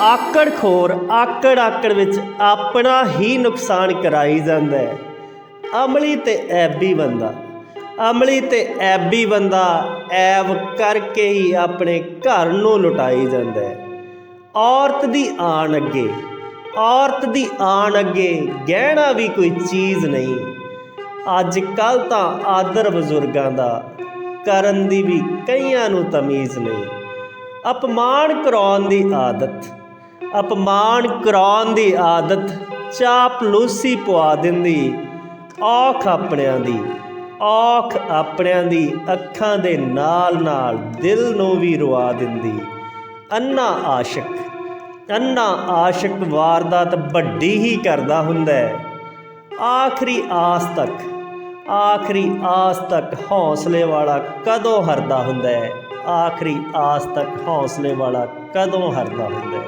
ਆਕੜਖੋਰ ਆਕੜ ਆਕੜ ਵਿੱਚ ਆਪਣਾ ਹੀ ਨੁਕਸਾਨ ਕਰਾਈ ਜਾਂਦਾ ਹੈ। ਅਮਲੀ ਤੇ ਐਬੀ ਬੰਦਾ। ਅਮਲੀ ਤੇ ਐਬੀ ਬੰਦਾ ਐਬ ਕਰਕੇ ਹੀ ਆਪਣੇ ਘਰ ਨੂੰ ਲੁਟਾਈ ਜਾਂਦਾ ਹੈ। ਔਰਤ ਦੀ ਆਣ ਅੱਗੇ। ਔਰਤ ਦੀ ਆਣ ਅੱਗੇ ਗਹਿਣਾ ਵੀ ਕੋਈ ਚੀਜ਼ ਨਹੀਂ। ਅੱਜ ਕੱਲ ਤਾਂ ਆਦਰ ਬਜ਼ੁਰਗਾਂ ਦਾ ਕਰਨ ਦੀ ਵੀ ਕਈਆਂ ਨੂੰ ਤਮੀਜ਼ ਨਹੀਂ। ਅਪਮਾਨ ਕਰਾਉਣ ਦੀ ਆਦਤ। ਅਪਮਾਨ ਕਰਾਉਣ ਦੀ ਆਦਤ ਚਾਪਲੂਸੀ ਪਵਾ ਦਿੰਦੀ। ਔਖ ਆਪਣਿਆਂ ਦੀ, ਔਖ ਆਪਣਿਆਂ ਦੀ ਅੱਖਾਂ ਦੇ ਨਾਲ ਨਾਲ ਦਿਲ ਨੂੰ ਵੀ ਰਵਾ ਦਿੰਦੀ। ਅੰਨਾ ਆਸ਼ਿਕ ਅੰਨਾ ਆਸ਼ਿਕ ਵਾਰਦਾਤ ਵੱਡੀ ਹੀ ਕਰਦਾ ਹੁੰਦਾ ਹੈ। ਆਖਰੀ ਆਸ ਤੱਕ, ਆਖਰੀ ਆਸ ਤੱਕ ਹੌਸਲੇ ਵਾਲਾ ਕਦੋਂ ਹਰਦਾ ਹੁੰਦਾ ਹੈ? ਆਖਰੀ ਆਸ ਤੱਕ ਹੌਸਲੇ ਵਾਲਾ ਕਦੋਂ ਹਰਦਾ ਹੁੰਦਾ ਹੈ?